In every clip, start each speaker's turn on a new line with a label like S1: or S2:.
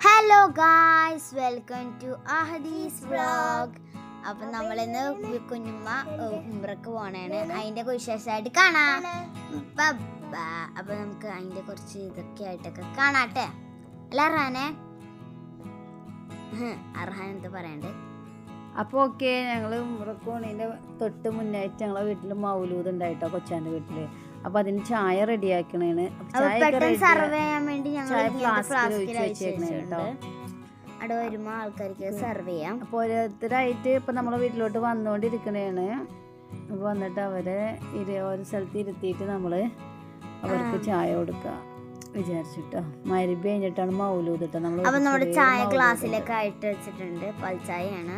S1: Hello guys welcome to Ahadees vlog അപ്പൊ നമ്മളിന്ന് കുഞ്ഞുമ്മ ഉംറക്ക് പോണേണ്. അതിന്റെ വിശേഷമായിട്ട് കാണാം. അപ്പൊ നമുക്ക് അതിന്റെ കുറച്ച് ഇതൊക്കെ ആയിട്ടൊക്കെ കാണാട്ടെ. അല്ല അർഹാനെ? ഹ്, അർഹാൻ എന്താ പറയണ്ടേ?
S2: അപ്പോൾ ഓക്കെ ഞങ്ങൾ ഉമ്രക്കോണീന്റെ തൊട്ട് മുന്നായിട്ട് ഞങ്ങളെ വീട്ടിൽ മൗലൂദ് ഉണ്ടായിട്ടോ കൊച്ചാന്റെ വീട്ടിൽ അപ്പോൾ അതിന് ചായ റെഡിയാക്കണേണ്.
S1: അപ്പൊ
S2: ചായ
S1: ഫ്ലാസ്കിൽ
S2: വെച്ചേക്കണേ കേട്ടോ.
S1: അവിടെ ആൾക്കാർക്ക് സർവ് ചെയ്യാം.
S2: അപ്പോൾ ഓരോരുത്തരായിട്ട് ഇപ്പം നമ്മളെ വീട്ടിലോട്ട് വന്നുകൊണ്ടിരിക്കണേണ് അപ്പോൾ വന്നിട്ട് അവരെ ഇരു ഒരു സ്ഥലത്ത് ഇരുത്തിയിട്ട് നമ്മൾ അവർക്ക് ചായ കൊടുക്കുക വിചാരിച്ചിട്ടോ. മരുഭ കഴിഞ്ഞിട്ടാണ് മൗലൂദ് കേട്ടോ നമ്മൾ
S1: അപ്പൊ നമ്മുടെ ചായ ഗ്ലാസ്സിലൊക്കെ ആയിട്ട് വെച്ചിട്ടുണ്ട്. പൽച്ചായയാണ്.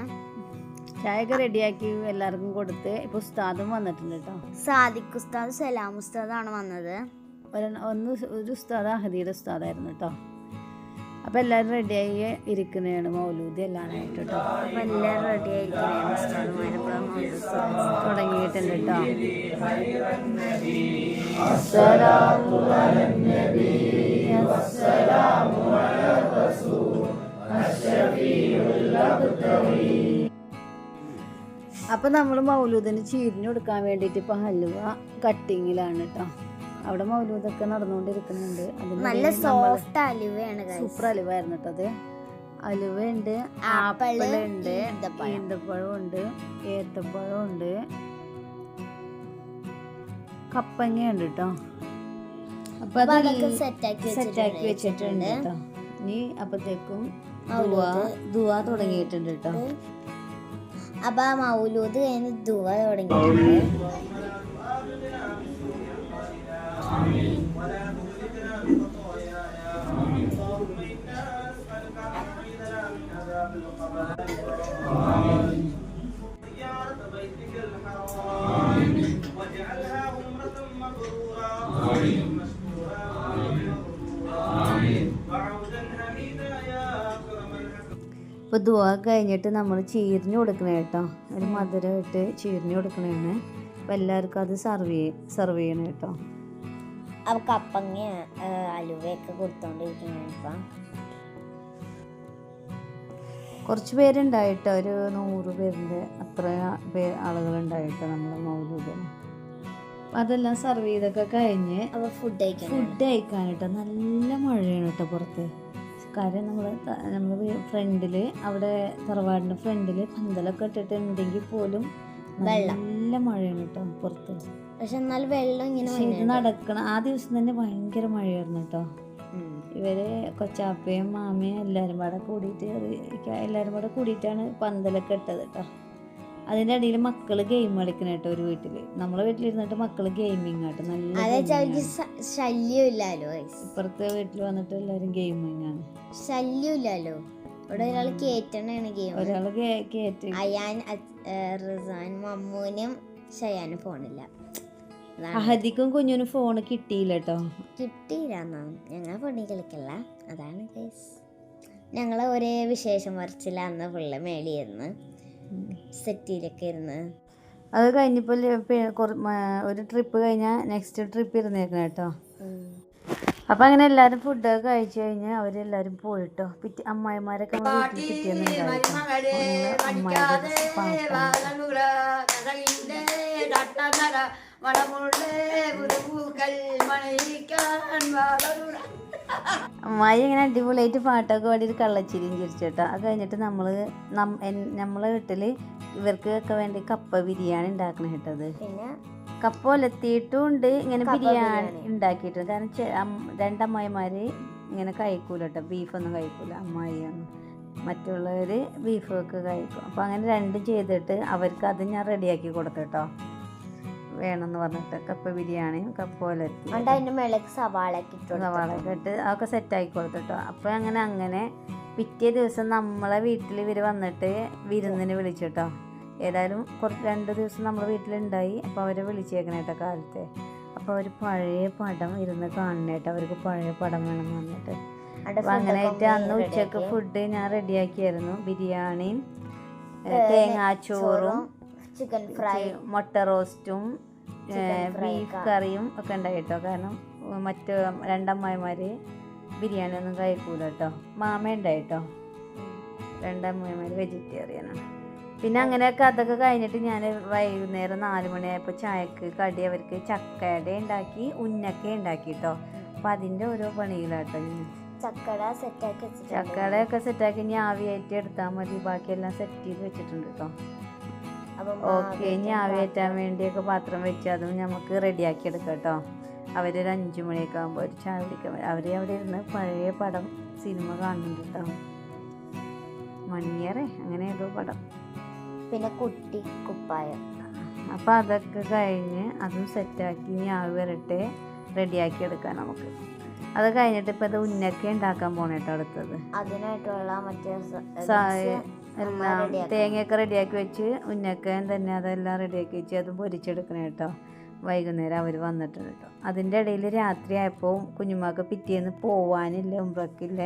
S2: ചായയൊക്കെ റെഡിയാക്കി എല്ലാവർക്കും കൊടുത്ത് ഇപ്പൊ ഉസ്താദും വന്നിട്ടുണ്ട് കേട്ടോ
S1: സാദിഖ് ഉസ്താദ് സലാം ഉസ്താദാണ് വന്നത്.
S2: ഒന്ന് ഒരു ഉസ്താദ് അഹദിയുടെ ഉസ്താദായിരുന്നു കേട്ടോ അപ്പോൾ എല്ലാവരും റെഡിയായി ഇരിക്കുന്നതാണ് മൗലൂദി എല്ലാമായിട്ട് കേട്ടോ
S1: അപ്പൊ എല്ലാവരും റെഡി ആയിരിക്കണേ ഉസ്താദുമാരൊക്കെ മൗലൂദ് ഉസ്താദ്.
S2: തുടങ്ങിയിട്ടുണ്ട് കേട്ടോ അപ്പൊ നമ്മൾ മൗലൂദിന് ചീരിഞ്ഞു കൊടുക്കാൻ വേണ്ടിയിട്ട് ഇപ്പൊ ഹലുവ കട്ടിങ്ങിലാണ് കേട്ടോ അവിടെ മൗലൂദൊക്കെ നടന്നുകൊണ്ടിരിക്കുന്നുണ്ട്.
S1: നല്ല സോഫ്റ്റ് അലുവയാണ്.
S2: സൂപ്പർ അലുവായിരുന്നു കേട്ടോ അത്. അലുവയുണ്ട് ആപ്പിളുണ്ട്
S1: ഈന്തപ്പഴം.
S2: ഉണ്ട് ഏത്തപ്പഴം ഉണ്ട്. കപ്പങ്ങയുണ്ട് കേട്ടോ അപ്പൊ
S1: അതൊക്കെ
S2: സെറ്റാക്കി വെച്ചിട്ടുണ്ട് കേട്ടോ ഇനി അപ്പത്തേക്കും ദുവാ ദുവ തുടങ്ങിയിട്ടുണ്ട് കേട്ടോ
S1: അപ്പൊ മൗലൂദ് കഴിഞ്ഞ് ദുവ തുടങ്ങിയിട്ടുണ്ട്
S2: ഇപ്പൊ ദുവ കഴിഞ്ഞിട്ട് നമ്മൾ ചീരിഞ്ഞു കൊടുക്കണേ കേട്ടോ. ഒരു മധുരമായിട്ട് ചീരിഞ്ഞു കൊടുക്കണേണ്. അപ്പോൾ എല്ലാവർക്കും അത് സർവ് ചെയ്യും സെർവ് ചെയ്യണം കേട്ടോ.
S1: അപ്പം കപ്പങ്ങ അലുവയൊക്കെ കൊടുത്തോണ്ടിരിക്കുകയാണ് ഇപ്പം.
S2: കുറച്ച് പേരുണ്ടായിട്ടോ. ഒരു നൂറ് പേരിന്റെ അത്ര പേ ആളുകളുണ്ടായിട്ടോ നമ്മൾ മൗലൂദിന് അതെല്ലാം സർവ് ചെയ്തൊക്കെ കഴിഞ്ഞ്
S1: ഫുഡ്
S2: ഫുഡ് കഴിക്കാനിട്ടോ നല്ല മഴയാണ് കേട്ടോ പുറത്ത്. കാര്യം നമ്മൾ നമ്മൾ ഫ്രണ്ടിൽ അവിടെ തറവാടിന്റെ ഫ്രണ്ടിൽ പന്തലൊക്കെ ഇട്ടിട്ടുണ്ടെങ്കിൽ പോലും നല്ല മഴയാണ് കേട്ടോ പുറത്ത്.
S1: പക്ഷെ എന്നാൽ വെള്ളം ഇങ്ങനെ
S2: നടക്കണം ആ ദിവസം തന്നെ ഭയങ്കര മഴയായിരുന്നു കേട്ടോ. ഇവർ കൊച്ചാപ്പയും മാമയും എല്ലാവരും കൂടെ കൂടിയിട്ട് എല്ലാവരും കൂടെ കൂടിയിട്ടാണ് പന്തലൊക്കെ ഇട്ടത് കേട്ടോ അതിന്റെ ഇടയിൽ മക്കൾ ഗെയിം കളിക്കണ കേട്ടോ ഒരു വീട്ടിൽ. നമ്മളെ വീട്ടിലിരുന്നിട്ട് മക്കൾ ഗെയിമിങ് ആട്ടോ. നല്ല
S1: ശല്യമില്ലല്ലോ
S2: ഇപ്പുറത്തെ വീട്ടിൽ വന്നിട്ട് എല്ലാരും ഗെയിമിങ് ആണ്.
S1: ശല്യമില്ലല്ലോ ഇവിടെ ഒരാൾ കേറ്റണാണ് ഗെയിം
S2: കേറ്റ്.
S1: അയാൻ റിസാൻ മമ്മൂനും ഷയാനും ഫോണില്ല
S2: അഹദിക്കും കുഞ്ഞിനും ഫോണ് കിട്ടിയില്ല കേട്ടോ
S1: കിട്ടിയില്ല ഞങ്ങളെ ഫോണിൽ കളിക്കല്ല. അതാണ് ഞങ്ങൾ ഒരേ വിശേഷം വരച്ചില്ല അന്ന് ഫുള്ള് മേളിയിരുന്ന് സെറ്റിയിലൊക്കെ ഇരുന്ന്
S2: അത് കഴിഞ്ഞപ്പോൾ ഒരു ട്രിപ്പ് കഴിഞ്ഞാൽ നെക്സ്റ്റ് ട്രിപ്പ് ഇരുന്നേക്കണം കേട്ടോ അപ്പം അങ്ങനെ എല്ലാവരും ഫുഡൊക്കെ കഴിച്ചു കഴിഞ്ഞാൽ അവരെല്ലാവരും പോയിട്ടോ. പിറ്റേ അമ്മായിമാരൊക്കെ നമ്മുടെ വീട്ടിൽ പിറ്റേന്നുണ്ടായിരുന്നു മണയിക്കാൻ പാപ്പ അമ്മായി ഇങ്ങനെ അടിപൊളിയായിട്ട് പാട്ടൊക്കെ പാടി ഒരു കള്ളച്ചിരിയും ചിരിച്ചു കേട്ടോ. അത് കഴിഞ്ഞിട്ട് നമ്മൾ നമ്മളെ വീട്ടിൽ ഇവർക്ക് ഒക്കെ വേണ്ടി കപ്പ ബിരിയാണി ഉണ്ടാക്കണം കേട്ടത് കപ്പ ഒലത്തിയിട്ടും ഉണ്ട് ഇങ്ങനെ ബിരിയാണി. ഉണ്ടാക്കിയിട്ടുണ്ട്. കാരണം രണ്ടമ്മായിമാർ ഇങ്ങനെ കഴിക്കൂല കേട്ടോ. ബീഫൊന്നും കഴിക്കൂല അമ്മായിയൊന്നും മറ്റുള്ളവർ ബീഫൊക്കെ കഴിക്കും. അപ്പോൾ അങ്ങനെ രണ്ടും ചെയ്തിട്ട് അവർക്ക് അത് ഞാൻ റെഡിയാക്കി കൊടുത്തു കേട്ടോ. വേണമെന്ന് പറഞ്ഞിട്ട് കപ്പ ബിരിയാണിയും കപ്പ ഒലത്തി
S1: അതുകൊണ്ട് അതിന്റെ മേലേക്ക് സവാളൊക്കെ ഇട്ടു
S2: അതൊക്കെ സെറ്റാക്കി കൊടുത്തിട്ടോ. അപ്പോൾ അങ്ങനെ അങ്ങനെ പിറ്റേ ദിവസം നമ്മളെ വീട്ടിൽ ഇവർ വന്നിട്ട് വിരുന്നിന് വിളിച്ചു കേട്ടോ ഏതായാലും കുറച്ച് രണ്ട് ദിവസം നമ്മളെ വീട്ടിലുണ്ടായി. അപ്പോൾ അവരെ വിളിച്ചേക്കണ കേട്ടോ കാലത്തെ. അപ്പോൾ അവർ പഴയ പടം ഇരുന്ന് കാണണേട്ടോ അവർക്ക് പഴയ പടം വേണം എന്ന് പറഞ്ഞിട്ട്.
S1: അവിടെ
S2: അപ്പോൾ അങ്ങനെ ആയിട്ട്
S1: food
S2: അന്ന്
S1: ഒക്കെ ഉച്ചയ്ക്ക്
S2: ഫുഡ് ഞാൻ റെഡിയാക്കിയായിരുന്നു ബിരിയാണിയും തേങ്ങാച്ചോറും
S1: ചിക്കൻ ഫ്രൈ
S2: മുട്ട റോസ്റ്റും ബീഫ്. കറിയും ഒക്കെ ഉണ്ടായി കേട്ടോ കാരണം മറ്റ് രണ്ടമ്മായിമാർ ബിരിയാണി ഒന്നും കഴിക്കൂല കേട്ടോ മാമ ഉണ്ടായിട്ടോ? രണ്ടമ്മമാർ വെജിറ്റേറിയനാണ് പിന്നെ അങ്ങനെയൊക്കെ അതൊക്കെ കഴിഞ്ഞിട്ട് ഞാൻ വൈകുന്നേരം നാല് മണിയായപ്പോൾ ചായക്ക് കടി അവർക്ക് ചക്കയുടെ ഉണ്ടാക്കി ഉന്നക്ക ഉണ്ടാക്കി കേട്ടോ അപ്പം അതിന്റെ ഓരോ പണികളാട്ടോ ഞാൻ
S1: ചക്കട സെറ്റാക്കി
S2: ചക്കടയൊക്കെ സെറ്റാക്കി ഇനി ആവിയായിട്ട് എടുത്താൽ മതി. ബാക്കിയെല്ലാം സെറ്റ് ചെയ്ത് വെച്ചിട്ടുണ്ട് കേട്ടോ ഓക്കെ ഇനി ആവിയേറ്റാൻ വേണ്ടിയൊക്കെ പാത്രം വെച്ച് അതും നമുക്ക് റെഡിയാക്കി എടുക്കാം കേട്ടോ അവരൊരു അഞ്ചു മണിയൊക്കെ ആകുമ്പോൾ ഒരു ചായ കുടിക്കാൻ അവർ അവിടെ ഇരുന്ന് പഴയ പടം സിനിമ കാണുന്നുണ്ട് കേട്ടോ മണിയറേ അങ്ങനെ ഏതോ പടം.
S1: പിന്നെ കുട്ടി കുപ്പായം.
S2: അപ്പോൾ അതൊക്കെ കഴിഞ്ഞ് അതും സെറ്റാക്കി ഇനി ആവി വരട്ടെ റെഡിയാക്കി എടുക്കാം നമുക്ക്. അത് കഴിഞ്ഞിട്ട് ഇപ്പം അത് ഉന്നക്ക ഉണ്ടാക്കാൻ പോണേട്ടോ അടുത്തത്.
S1: അതിനായിട്ടുള്ള മറ്റേ
S2: എല്ലാം. തേങ്ങയൊക്കെ റെഡിയാക്കി വെച്ച് ഉന്നക്കയും തന്നെ അതെല്ലാം റെഡിയാക്കി വെച്ച് അത് പൊരിച്ചെടുക്കണം കേട്ടോ. വൈകുന്നേരം അവർ വന്നിട്ടുണ്ട് കേട്ടോ. അതിന്റെ ഇടയിൽ രാത്രി ആയപ്പോൾ കുഞ്ഞുമാക്ക് പിറ്റേന്ന് പോവാനില്ല ഉമ്പ്രക്കില്ല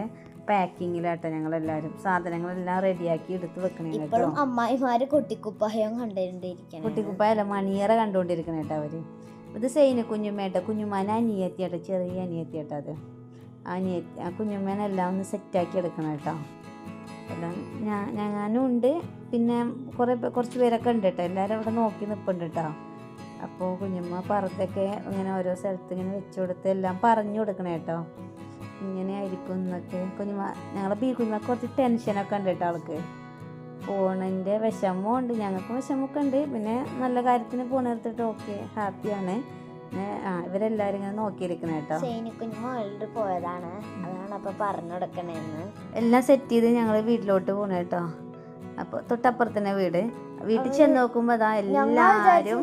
S2: പാക്കിങ്ങിലാട്ടോ ഞങ്ങളെല്ലാവരും. സാധനങ്ങളെല്ലാം റെഡിയാക്കി എടുത്ത് വെക്കണേ കേട്ടോ.
S1: അമ്മായിമാര് കുട്ടിക്കുപ്പായം കണ്ടുകൊണ്ടിരിക്കണം
S2: കുട്ടിക്കുപ്പായല്ല മണിയറ കണ്ടുകൊണ്ടിരിക്കണേ കേട്ടോ അവർ. ഇത് സെയിന് കുഞ്ഞുമ്മേട്ട കുഞ്ഞുമാനെ അനിയത്തിയാട്ടോ ചെറിയ അനിയത്തിയാട്ടോ അത്. അനിയത്തി ആ കുഞ്ഞുമ്മേനെല്ലാം ഒന്ന് സെറ്റാക്കി എടുക്കണം കേട്ടോ. എല്ലാം ഞാൻ ഞാനും ഉണ്ട്. പിന്നെ കുറേ കുറച്ച് പേരൊക്കെ ഉണ്ട് കേട്ടോ. എല്ലാവരും അവിടെ നോക്കി നിൽപ്പുണ്ട് കേട്ടോ. അപ്പോൾ കുഞ്ഞമ്മ പറത്തൊക്കെ ഇങ്ങനെ ഓരോ സ്ഥലത്ത് ഇങ്ങനെ വെച്ച് കൊടുത്ത് എല്ലാം പറഞ്ഞു കൊടുക്കണേ കേട്ടോ. ഇങ്ങനെ ആയിരിക്കും എന്നൊക്കെ കുഞ്ഞമ്മ ഞങ്ങളെ ബി കുഞ്ഞുമ്മ കുറച്ച് ടെൻഷനൊക്കെ ഉണ്ട് കേട്ടോ ആൾക്ക്. പോണതിന്റെ വിഷമമുണ്ട് ഞങ്ങൾക്കും വിഷമമൊക്കെ ഉണ്ട്. പിന്നെ നല്ല കാര്യത്തിന് പോണെടുത്തിട്ട് ഓക്കെ ഹാപ്പിയാണ് ആ ഇവരെല്ലാവരും ഇങ്ങനെ നോക്കിയിരിക്കണം കേട്ടോ.
S1: സൈനിക്കുഞ്ഞ് പോയതാണ്. അതാണ് അപ്പൊ പറഞ്ഞു കൊടുക്കണേന്ന്.
S2: എല്ലാം സെറ്റ് ചെയ്ത് ഞങ്ങൾ വീട്ടിലോട്ട് പോണ കേട്ടോ. അപ്പൊ തൊട്ടപ്പുറത്തന്നെ വീട്. വീട്ടിൽ ചെന്ന് നോക്കുമ്പോ അതാ എല്ലാരും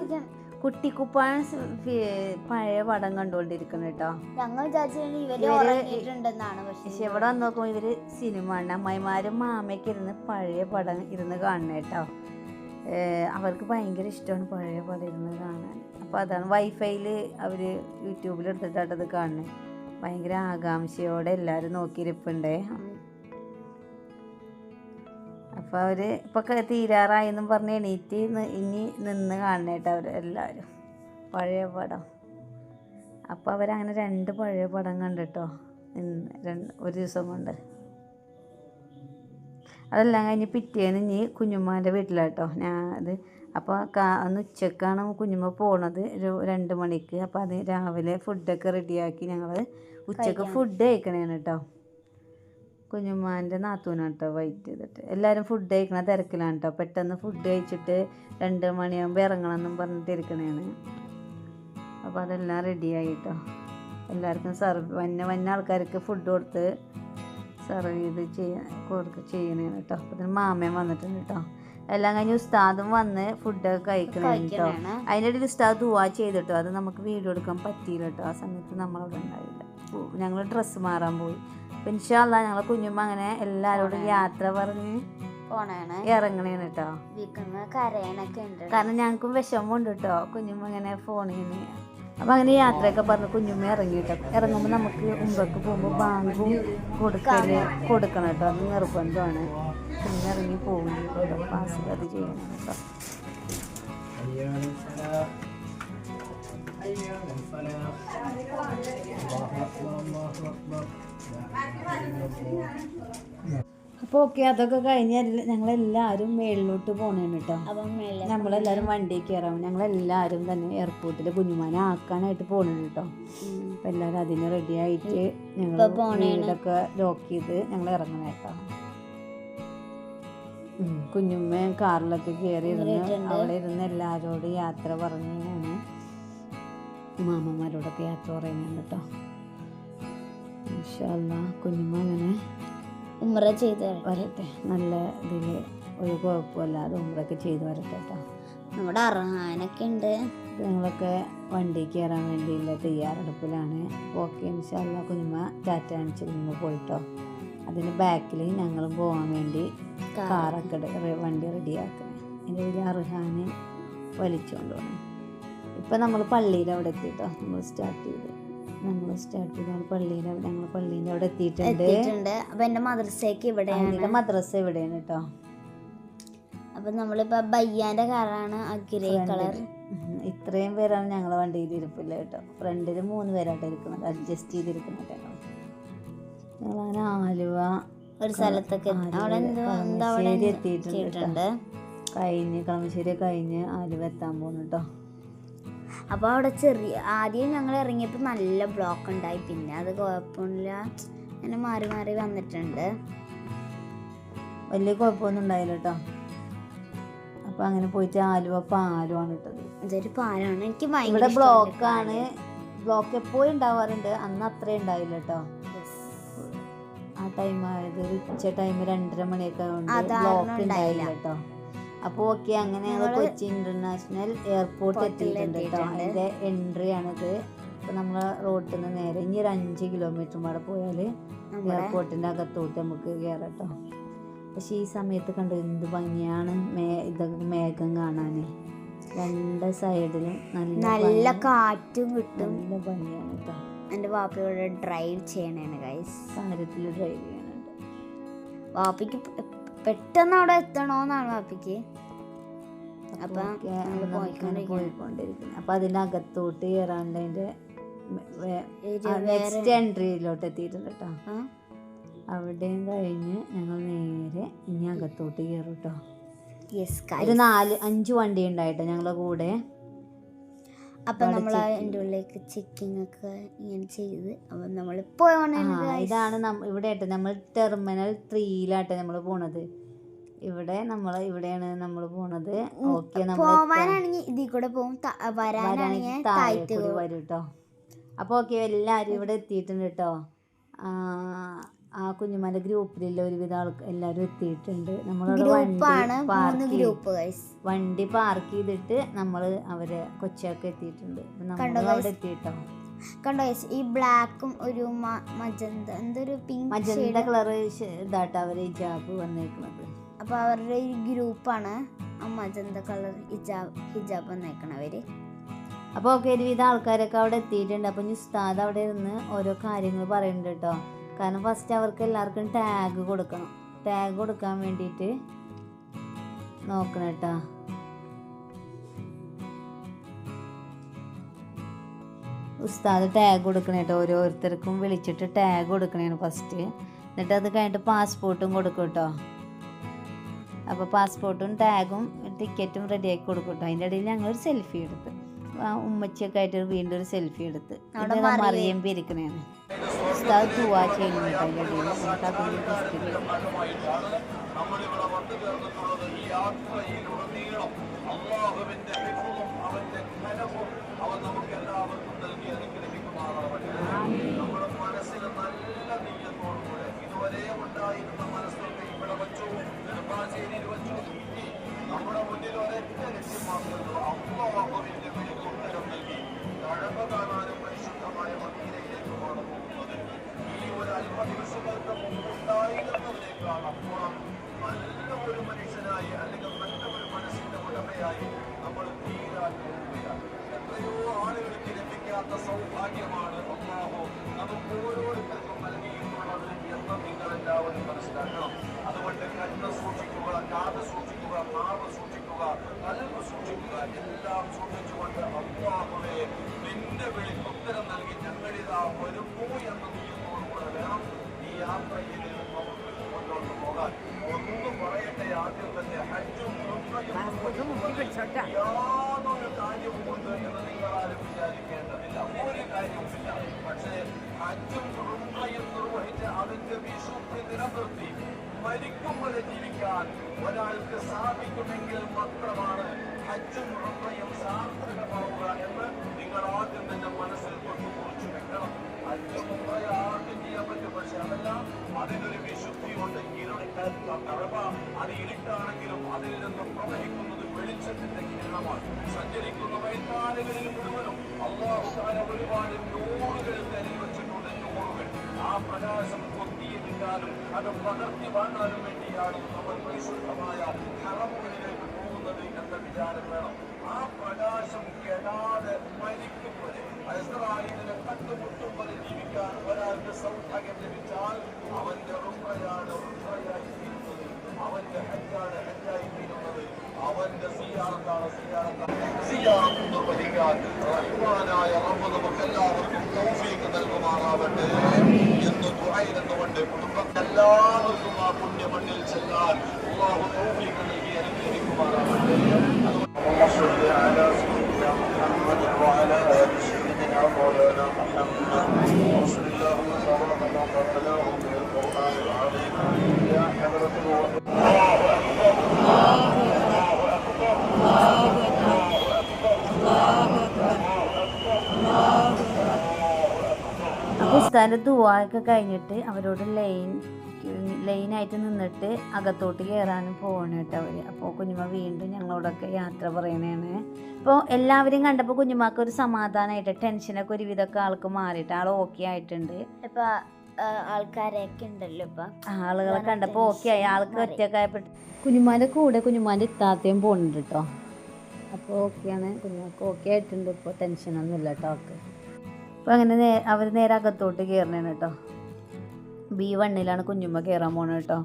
S2: കുട്ടിക്കുപ്പാഴം പഴയ പടം കണ്ടുകൊണ്ടിരിക്കുന്നു കേട്ടോ.
S1: ഞങ്ങൾ പക്ഷെ
S2: ഇവിടെ വന്ന് നോക്കുമ്പോൾ ഇവർ സിനിമ കാണുന്ന അമ്മായിമാരും മാമയൊക്കെ ഇരുന്ന് പഴയ പടം ഇരുന്ന് കാണണേട്ടോ അവർക്ക് ഭയങ്കര ഇഷ്ടമാണ് പഴയ പടം ഇരുന്ന് കാണാൻ. അപ്പോൾ അതാണ് വൈഫൈയിൽ അവർ യൂട്യൂബിൽ എടുത്തിട്ടാട്ടത് കാണുന്നത് ഭയങ്കര ആകാംക്ഷയോടെ എല്ലാവരും നോക്കിയിരിപ്പുണ്ടേ. അപ്പോൾ അവർ ഇപ്പോൾ തീരാറായി എന്നും പറഞ്ഞ് എണീറ്റ് ഇനി നിന്ന് കാണണേട്ടോ അവർ എല്ലാവരും പഴയ പടം. അപ്പോൾ അവരങ്ങനെ രണ്ട് പഴയ പടം കണ്ടിട്ടോ? രണ്ട് ഒരു ദിവസം കൊണ്ട്. അതെല്ലാം കഴിഞ്ഞ് പിറ്റേന്ന് ഇനി കുഞ്ഞുമ്മാന്റെ വീട്ടിലാട്ടോ. ഞാൻ അത് അപ്പോൾ കാ അന്ന് ഉച്ചക്കാണ് കുഞ്ഞുമ്മ പോണത് ഒരു രണ്ട് മണിക്ക്. അപ്പോൾ അത് രാവിലെ ഫുഡൊക്കെ റെഡിയാക്കി ഞങ്ങൾ
S1: ഉച്ചയ്ക്ക്
S2: ഫുഡ് കഴിക്കണേണ് കേട്ടോ കുഞ്ഞുമ്മാന്റെ നാത്തൂനാണ് കേട്ടോ വൈറ്റ് ചെയ്തിട്ട്. എല്ലാവരും ഫുഡ് കഴിക്കണ തിരക്കിലാണ് കേട്ടോ പെട്ടെന്ന് ഫുഡ് കഴിച്ചിട്ട് രണ്ട് മണിയാകുമ്പോൾ ഇറങ്ങണം എന്നും പറഞ്ഞിട്ട് ഇരിക്കണേണ് അപ്പോൾ അതെല്ലാം റെഡിയായി കേട്ടോ എല്ലാവർക്കും സർവ് വന്ന വന്ന ആൾക്കാർക്ക് ഫുഡ് കൊടുത്ത് സെർവ് ചെയ്ത് ചെയ്യാൻ കൊടുക്കുക ചെയ്യണേണ് കേട്ടോ അപ്പോൾ ഇതിന് മാമയും വന്നിട്ടുണ്ട് കേട്ടോ എല്ലാം കഴിഞ്ഞ് ഉസ്താദും വന്ന് ഫുഡൊക്കെ കഴിക്കണേ കേട്ടോ അതിന്റെ ഇടയിൽ ഉസ്താദ് ദുവാ ചെയ്തിട്ടോ? അത് നമുക്ക് വീഡിയോ എടുക്കാൻ പറ്റിയില്ല കേട്ടോ ആ സമയത്ത് നമ്മളവിടെ ഉണ്ടായില്ല. ഞങ്ങൾ ഡ്രസ്സ് മാറാൻ പോയി. അപ്പം ഇൻഷാല്ല ഞങ്ങളെ കുഞ്ഞുമ്മ അങ്ങനെ എല്ലാവരോടും യാത്ര പറഞ്ഞ്
S1: പോണേണ്.
S2: ഇറങ്ങണേണ് കേട്ടോ
S1: കരയണൊക്കെ ഉണ്ട്
S2: കാരണം ഞങ്ങൾക്കും വിഷമമുണ്ട് കേട്ടോ കുഞ്ഞുമ്മ ഇങ്ങനെ ഫോണിൽ നിന്ന് അപ്പം അങ്ങനെ യാത്രയൊക്കെ പറഞ്ഞ് കുഞ്ഞുമ്മ ഇറങ്ങി കേട്ടോ ഇറങ്ങുമ്പോൾ നമുക്ക് ഉമ്പക്ക് പോകുമ്പോൾ ബാങ്കും കൊടുക്കൽ കൊടുക്കണം കേട്ടോ അത് നിർബന്ധമാണ്. പിന്നെ ഇറങ്ങി പോവുകയും കേട്ടോ ക്ലാസ്സിൽ അത് ചെയ്യണം കേട്ടോ. അപ്പൊ ഓക്കെ അതൊക്കെ കഴിഞ്ഞ് ഞങ്ങളെല്ലാരും മേളിലോട്ട് പോണേണ് കേട്ടോ. നമ്മളെല്ലാവരും വണ്ടി കയറാം ഞങ്ങളെല്ലാരും തന്നെ എയർപോർട്ടിൽ കുഞ്ഞുമാനെ ആക്കാനായിട്ട് പോണേണ് കേട്ടോ. അപ്പം എല്ലാവരും അതിന് റെഡി ആയിട്ട് ഞങ്ങൾ വീടൊക്കെ ലോക്ക് ചെയ്ത് ഞങ്ങൾ ഇറങ്ങണേട്ടോ ഉം, കുഞ്ഞുമ്മ കാറിലൊക്കെ കയറി ഇരുന്ന്. അവിടെ ഇരുന്ന് എല്ലാവരോടും യാത്ര പറഞ്ഞാണ് മാമന്മാരോടൊക്കെ യാത്ര പറയുന്നുണ്ട് കേട്ടോ. ഇൻഷാല്ലാ കുഞ്ഞുമ്മ അങ്ങനെ
S1: ഉമ്ര ചെയ്ത്
S2: വരട്ടെ. നല്ല ഇതിൽ ഒരു കുഴപ്പമില്ലാതെ ഉമ്രൊക്കെ ചെയ്ത് വരട്ടെ കേട്ടോ.
S1: നമ്മുടെ അർഹാനൊക്കെ ഉണ്ട്.
S2: നിങ്ങളൊക്കെ വണ്ടി കയറാൻ വേണ്ടിയുള്ള തയ്യാറെടുപ്പിലാണ്. ഓക്കെ ഇൻഷാല്ല കുഞ്ഞുമ്മ ടാറ്റ കാണിച്ച് കുഞ്ഞുമ്മ പോയിട്ടോ. അതിന് ബാക്കിൽ ഞങ്ങൾ പോകാൻ വേണ്ടി കാറൊക്കെ വണ്ടി റെഡിയാക്കണേ അതിന്റെ ഉള്ളിൽ അർഹാന് വലിച്ചുകൊണ്ട് പോകണം ഇപ്പം നമ്മൾ പള്ളിയിൽ അവിടെ എത്തിയിട്ടോ നമ്മൾ സ്റ്റാർട്ട് ചെയ്ത്. നമ്മൾ സ്റ്റാർട്ട് ചെയ്ത് നമ്മൾ പള്ളിയിൽ ഞങ്ങൾ പള്ളീന്റെ അവിടെ എത്തിയിട്ടുണ്ട്.
S1: അപ്പം എന്റെ മദ്രസയ്ക്ക് ഇവിടെയാണ്.
S2: എന്റെ മദ്രസ ഇവിടെയാണ് കേട്ടോ
S1: അപ്പം നമ്മളിപ്പോൾ ബയ്യാന്റെ കാറാണ് ആ ഗ്രേ കളർ.
S2: ഇത്രയും പേരാണ് ഞങ്ങളെ വണ്ടിയിൽ ഇരിപ്പില്ല കേട്ടോ ഫ്രണ്ടിൽ മൂന്ന് പേരായിട്ട് ഇരിക്കുന്നത്. അഡ്ജസ്റ്റ് ചെയ്തിരിക്കുന്നത് കേട്ടോ ഞങ്ങളങ്ങനെ ആലുവ
S1: ഒരു സ്ഥലത്തൊക്കെ. അവിടെ എന്താ അവിടെ
S2: എത്തിയിട്ടുണ്ട്. കഴിഞ്ഞ് കളമശ്ശേരി കഴിഞ്ഞ് ആലുവ എത്താൻ പോകുന്നു കേട്ടോ
S1: അപ്പോൾ അവിടെ ചെറിയ ആദ്യം ഞങ്ങൾ ഇറങ്ങിയപ്പോൾ നല്ല ബ്ലോക്ക് ഉണ്ടായി. പിന്നെ അത് കുഴപ്പമില്ല അങ്ങനെ മാറി മാറി വന്നിട്ടുണ്ട്.
S2: വലിയ കുഴപ്പമൊന്നും ഉണ്ടായില്ല കേട്ടോ അപ്പൊ അങ്ങനെ പോയിട്ട് ആലുവ പാലമാണ് ഇട്ടത്.
S1: ഇതൊരു പാലാണ്. എനിക്ക്
S2: ഇവിടെ ബ്ലോക്കാണ് ബ്ലോക്ക് എപ്പോഴും ഉണ്ടാവാറുണ്ട്. അന്ന് അത്രേ ഉണ്ടായില്ല കേട്ടോ ആ ടൈം ആയത് ഒരു ഉച്ച ടൈം രണ്ടര മണിയൊക്കെ ബ്ലോക്ക്
S1: ഉണ്ടായില്ല.
S2: കേട്ടോ. അപ്പോൾ ഓക്കെ അങ്ങനെ ഞങ്ങൾ കൊച്ചി ഇന്റർനാഷണൽ എയർപോർട്ട് എത്തിയിട്ടുണ്ട് കേട്ടോ. അതിന്റെ എൻട്രി ആണിത്. അപ്പോൾ നമ്മൾ റോഡിൽ നിന്ന് നേരെ ഇനി ഒരു അഞ്ച് കിലോമീറ്റർ കൂടെ പോയാൽ
S1: നമ്മുടെ
S2: എയർപോർട്ടിന്റെ അകത്തോട്ട് നമുക്ക് കയറാം കേട്ടോ. പക്ഷെ ഈ സമയത്ത് കണ്ടു എന്ത് ഭംഗിയാണ് മേ ഇതൊക്കെ മേഘം കാണാൻ രണ്ട് സൈഡിലും നല്ല
S1: നല്ല കാറ്റും കിട്ടും.
S2: നല്ല ഭംഗിയാണ് കേട്ടോ.
S1: എന്റെ വാപ്പയോട് ഡ്രൈവ് ചെയ്യണേണ് ഗൈസ്
S2: സാരത്തിൽ ഡ്രൈവ് ചെയ്യാനുണ്ട്.
S1: വാപ്പയ്ക്ക് പെട്ടെന്ന് അവിടെ എത്തണോന്നാണ് വാപ്പയ്ക്ക്. അപ്പൊ
S2: ഓക്കെ,
S1: നമ്മൾ
S2: നമുക്കിങ്ങനെ
S1: പോയിക്കൊണ്ടിരിക്കുകയാണ്.
S2: പോയിക്കൊണ്ടിരിക്കുന്നു. അപ്പൊ അതിന്റെ അകത്തോട്ട് കയറാണ്ട് അതിന്റെ നെക്സ്റ്റ് എൻട്രിയിലോട്ട് എത്തിയിട്ടുണ്ട് കേട്ടോ? അവിടെയും കഴിഞ്ഞ് ഞങ്ങൾ നേരെ ഇനി അകത്തോട്ട് കയറും കേട്ടോ ഒരു നാല് അഞ്ച് വണ്ടി ഉണ്ടായിട്ടോ ഞങ്ങളുടെ കൂടെ.
S1: അപ്പൊ നമ്മൾ അതിന്റെ ഉള്ളിലേക്ക് ചെക്കിംഗ് ഒക്കെ ഇങ്ങനെ ചെയ്ത്. അപ്പൊ
S2: ആ, ഇതാണ് ഇവിടെ ആയിട്ട് നമ്മൾ ടെർമിനൽ ത്രീയിലാട്ടെ നമ്മൾ പോണത്. ഇവിടെ നമ്മൾ ഇവിടെയാണ് നമ്മൾ പോണത്. ഓക്കെ
S1: പോവാനാണെങ്കിൽ ഇതിൽ കൂടെ പോകും. വരാനാണെങ്കിൽ
S2: വരും കേട്ടോ അപ്പോൾ ഓക്കെ എല്ലാവരും ഇവിടെ എത്തിയിട്ടുണ്ട് കേട്ടോ ആ കുഞ്ഞുമാന്റെ ഗ്രൂപ്പിലുള്ള ഒരുവിധ ആൾക്ക് എല്ലാരും എത്തിയിട്ടുണ്ട്. നമ്മളവിടെ വണ്ടി വണ്ടി പാർക്ക് ചെയ്തിട്ട് നമ്മൾ അവരെ കൊച്ചിയൊക്കെ എത്തിയിട്ടുണ്ട്. നമ്മൾ അവിടെ എത്തിയിട്ടോ?
S1: കണ്ടോ ഈ ബ്ലാക്കും ഒരു മജന്ത എന്തൊരു പിങ്ക്
S2: മജന്ത കളറ് ഇതാട്ടോ അവർ ഹിജാബ് വന്നേക്കുന്നത്
S1: അപ്പൊ അവരുടെ ഒരു ഗ്രൂപ്പാണ് ആ മജന്ത കളർ ഹിജാബ് ഹിജാബ് വന്നേക്കണവര്
S2: അപ്പോൾ ഒക്കെ ഒരുവിധ ആൾക്കാരൊക്കെ അവിടെ എത്തിയിട്ടുണ്ട്. അപ്പോൾ ഇനി ഉസ്താദ് അവിടെ ഇരുന്ന് ഓരോ കാര്യങ്ങൾ പറയുന്നുണ്ട് കേട്ടോ. കാരണം ഫസ്റ്റ് അവർക്ക് എല്ലാവർക്കും ടാഗ് കൊടുക്കണം. ടാഗ് കൊടുക്കാൻ വേണ്ടിയിട്ട് നോക്കണം കേട്ടോ. ഉസ്താദ് ടാഗ് കൊടുക്കണം കേട്ടോ. ഓരോരുത്തർക്കും വിളിച്ചിട്ട് ടാഗ് കൊടുക്കണേണ് ഫസ്റ്റ് എന്നിട്ട് അത് കഴിഞ്ഞിട്ട് പാസ്പോർട്ടും കൊടുക്കും കേട്ടോ. അപ്പോൾ പാസ്പോർട്ടും ടാഗും ടിക്കറ്റും റെഡിയാക്കി കൊടുക്കും കേട്ടോ. അതിന്റെ ഇടയിൽ ഒരു സെൽഫി എടുത്ത്. ഉമ്മച്ചിയൊക്കെ ആയിട്ട് വീണ്ടും ഒരു സെൽഫി എടുത്ത്.
S1: അവിടെ
S2: പിന്നെ
S1: മറിയം.
S2: ചെയ്യുന്നുണ്ട് അതിന്റെ ഇടയിൽ നമുക്ക്
S3: അവന്റെ ഖനവും അവൻ നമുക്ക് എല്ലാവർക്കും ലഭിക്കാത്ത സൗഭാഗ്യമാണ് അള്ളാഹു നമുക്ക് ഓരോരുത്തർക്കും നൽകിയിട്ടുള്ളത് എന്ന് നിങ്ങൾ എല്ലാവരും മനസ്സിലാക്കണം. അതുകൊണ്ട് കണ്ണ് സൂക്ഷിക്കുക കാത് സൂക്ഷിക്കുക നാവ് സൂക്ഷിക്കുക കൽവ് സൂക്ഷിക്കുക എല്ലാം സൂക്ഷിച്ചുകൊണ്ട് അള്ളാഹുവെ നിന്റെ വിളി ഉത്തരം നൽകി ഞങ്ങളിതാ വരുമോ എന്ന് നീയോടുകൂടെ വേണം ഈ യാത്രയിൽ നമുക്ക് മുന്നോട്ട് പോകാൻ. ഒന്നും പറയട്ടെ ആദ്യം തന്നെ ഹജ്ജും ഹജ്ജും ഉംറയും നിർവഹിച്ച് അതിന്റെ വിശുദ്ധി നിലനിർത്തി മരിക്കുമ്പോൾ ജീവിക്കാൻ ഒരാൾക്ക് സാധിക്കുമെങ്കിൽ മാത്രമാണ് ഹജ്ജും ഉംറയും സാർത്ഥകമാവുക എന്ന് നിങ്ങൾ ആദ്യം തന്നെ മനസ്സിൽ കൊണ്ടുപോച്ചു വെക്കണം. ഹജ്ജും ഉംറയും ആർക്കും ചെയ്യാൻ പറ്റും പക്ഷെ അതല്ല അതിനൊരു വിശുദ്ധിയുണ്ട്. ഇരുട്ട് കറവ അത് ഇരുട്ടാണെങ്കിലും അതിൽ നിന്നും പ്രവഹിക്കുന്നത് വെളിച്ചത്തിന്റെ കിരണമാണ് സഞ്ചരിക്കുന്ന വൈകാലുകളിൽ അത് പകർത്തി വാങ്ങാനും വേണ്ടിയാണ് നമ്മൾ പരിശുദ്ധമായ ഹറമുകളിലേക്ക് പോകുന്നത് എന്ന വിചാരം വേണം. ആ പ്രകാശം കെടാതെ മരിക്കും വരെ ഇസ്രായേലിനെ കണ്ടുമുട്ടും വരെ ജീവിക്കാൻ ഒരാൾക്ക് സൗഭാഗ്യം ലഭിച്ചാൽ അവന്റെ ഉമ്രയാണ് ഉമ്രയായി തീരുന്നത് അവന്റെ ഹജ്ജാണ് ഹജ്ജായി തീരുന്നത്. അവന്റെ സിയാറത്താണ് സിയാറത്താണ് സിയാറത്ത് നിർവഹിക്കാൻ റഹ്മാനായ റബ്ബ് നമുക്ക് എല്ലാവർക്കും നൽകുമാറാവട്ടെ. ഉണ്ടായിരുന്നുകൊണ്ട് കുടുംബത്തെല്ലാവർക്കും ആ പുണ്യമണ്ണിൽ ചെല്ലാൻ തൗഫീഖ്
S2: ഉസ്താദിന്റെ ദുവായൊക്കെ കഴിഞ്ഞിട്ട് അവരോട് ലൈൻ ലൈനായിട്ട് നിന്നിട്ട് അകത്തോട്ട് കയറാനും പോകണം കേട്ടോ അവർ അപ്പോൾ കുഞ്ഞുമ വീണ്ടും ഞങ്ങളോടൊക്കെ യാത്ര പറയണേണ്. അപ്പോൾ എല്ലാവരും കണ്ടപ്പോൾ കുഞ്ഞുമാക്ക് ഒരു സമാധാനമായിട്ട് ടെൻഷനൊക്കെ ഒരുവിധമൊക്കെ ആൾക്ക് മാറിയിട്ട് ആൾ ഓക്കെ ആയിട്ടുണ്ട്.
S1: ഇപ്പോൾ ആൾക്കാരെയൊക്കെ ആൾക്കാരൊക്കെ ഉണ്ടല്ലോ ഇപ്പൊ.
S2: ആളുകളെ കണ്ടപ്പോൾ ഓക്കെ ആയി. ആൾക്ക് ഒറ്റക്കായപ്പെട്ടു കുഞ്ഞുമാന്റെ കൂടെ കുഞ്ഞുമാന്റെ ഇത്താത്തയും പോകുന്നുണ്ട് കേട്ടോ. അപ്പോൾ ഓക്കെയാണ് കുഞ്ഞുമാക്ക് ഓക്കെ ആയിട്ടുണ്ട് ഇപ്പോൾ ടെൻഷനൊന്നും ഇല്ല കേട്ടോ അവൾക്ക് അപ്പോൾ അങ്ങനെ നേ അവർ നേരെ അകത്തോട്ട് കയറണേണ് കേട്ടോ. ബി വണ്ണിലാണ് കുഞ്ഞുമ്മ കയറാൻ പോണത് കേട്ടോ.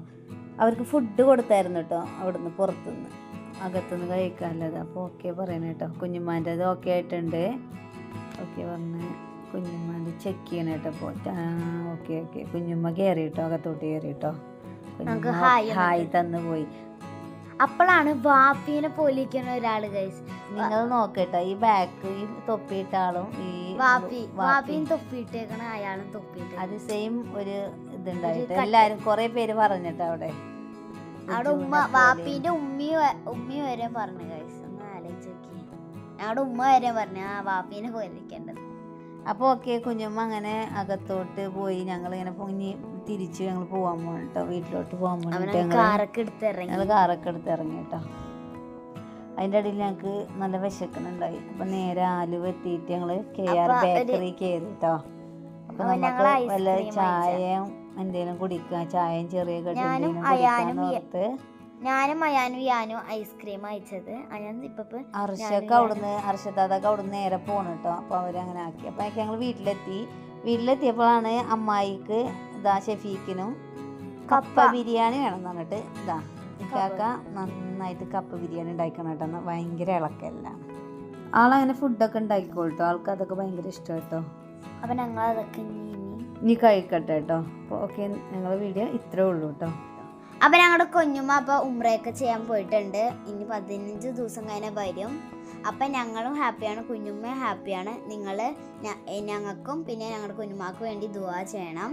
S2: അവർക്ക് ഫുഡ് കൊടുത്തായിരുന്നു കേട്ടോ അവിടുന്ന് പുറത്തുനിന്ന്. അകത്തുനിന്ന് കഴിക്കാനുള്ളത്. അപ്പോൾ ഓക്കെ പറയണേ കേട്ടോ. കുഞ്ഞുമ്മാന്റെത് ഓക്കെ ആയിട്ടുണ്ട്. ഓക്കെ പറഞ്ഞ് കുഞ്ഞുമ്മാന്റെ ചെക്ക് ചെയ്യണം കേട്ടോ അപ്പോൾ ഓക്കെ ഓക്കെ കുഞ്ഞുമ്മ കയറി കേട്ടോ അകത്തോട്ട് കയറി കേട്ടോ.
S1: ഹായ്
S2: തന്ന് പോയി.
S1: അപ്പോഴാണ് വാപ്പീനെ പോലിരിക്കുന്ന ഒരാൾ ഗൈസ്
S2: നിങ്ങൾ നോക്കട്ടോ ഈ ബാക്ക് ഈ തൊപ്പിയിട്ട ആളും ഈ
S1: വാപ്പി
S2: വാപ്പി.
S1: വാപ്പിയും തൊപ്പിയിട്ടേക്കണ അയാളും തൊപ്പിയിട്ട്
S2: അത് സെയിം ഒരു ഇതുണ്ടായിട്ട്. എല്ലാരും കൊറേ പേര് പറഞ്ഞിട്ട് അവിടെ.
S1: അവിടെ ഉമ്മ വാപ്പിന്റെ ഉമ്മി ഉമ്മി വരെ പറഞ്ഞു ഗൈസ് ഒന്ന് ആലോചിച്ച് നോക്കി ഞങ്ങളുടെ ഉമ്മ വരെ പറഞ്ഞു ആ വാപ്പിനെ പോലിരിക്കേണ്ടത്
S2: അപ്പോൾ ഓക്കെ കുഞ്ഞമ്മ അങ്ങനെ അകത്തോട്ട് പോയി. ഞങ്ങൾ ഇങ്ങനെ പൊങ്ങി തിരിച്ച് ഞങ്ങൾ പോകാൻ പോകണം കേട്ടോ വീട്ടിലോട്ട് പോകാൻ പോകണം ഞങ്ങൾ
S1: കാറൊക്കെ എടുത്ത് ഇറങ്ങി.
S2: ഞങ്ങൾ കാറൊക്കെ എടുത്ത് ഇറങ്ങി കേട്ടോ അതിന്റെ ഇടയിൽ ഞങ്ങൾക്ക് നല്ല വിശക്കണുണ്ടായി അപ്പം നേരെ ആലുവ എത്തിയിട്ട് ഞങ്ങൾ കെ ആർ ബേക്കറി കയറി കേട്ടോ അപ്പം നമുക്ക് വല്ല ചായയും എന്തെങ്കിലും കുടിക്കാം. ചായയും ചെറിയ
S1: ഞാനും അയാനും ഈ-
S2: ഓർത്ത്.
S1: ഞാനും അയാനും യാനും ഐസ്ക്രീം അയച്ചത്. അയാൻ ഇപ്പൊ
S2: അർഷക്ക് അവിടുന്ന് അർഷദാദക്ക് അവിടുന്ന് നേരെ പോണു കേട്ടോ അപ്പോൾ അവരങ്ങനെ ആക്കി. അപ്പോൾ ഞങ്ങൾ വീട്ടിലെത്തി. വീട്ടിലെത്തിയപ്പോഴാണ് അമ്മായിക്ക് ഇതാ ഷെഫീക്കിനും കപ്പ
S1: കപ്പ.
S2: ബിരിയാണി വേണം എന്ന് പറഞ്ഞിട്ട് ഇതാ ഇക്കാക്ക നന്നായിട്ട് കപ്പ് ബിരിയാണി ഉണ്ടാക്കണം കേട്ടോ. ഭയങ്കര ഇളക്കെല്ലാം ആളങ്ങനെ ഫുഡൊക്കെ ഉണ്ടാക്കിക്കോട്ടോ ആൾക്ക് അതൊക്കെ ഭയങ്കര ഇഷ്ടം കേട്ടോ
S1: അപ്പൊ ഞങ്ങൾ അതൊക്കെ ഇനി
S2: കഴിക്കട്ടെ കേട്ടോ അപ്പോൾ ഓക്കെ ഞങ്ങളുടെ വീഡിയോ ഇത്രേ ഉള്ളൂ കേട്ടോ
S1: അപ്പൊ ഞങ്ങളുടെ കുഞ്ഞുമ്മ അപ്പൊ ഉമ്രയൊക്കെ ചെയ്യാൻ പോയിട്ടുണ്ട്. ഇനി പതിനഞ്ച് ദിവസം കഴിഞ്ഞാൽ വരും. അപ്പൊ ഞങ്ങളും ഹാപ്പിയാണ് കുഞ്ഞുമ്മയും ഹാപ്പിയാണ്. നിങ്ങൾ ഞങ്ങൾക്കും പിന്നെ ഞങ്ങളുടെ കുഞ്ഞുമാക്കും വേണ്ടി ദുവാ ചെയ്യണം.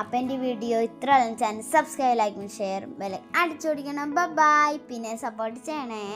S1: അപ്പം എന്റെ വീഡിയോ ഇത്ര ചാനൽ സബ്സ്ക്രൈബ് ലൈക്കും ഷെയർ ബെൽ അടിച്ചു കൊടുക്കണം ബൈ പിന്നെ സപ്പോർട്ട് ചെയ്യണേ.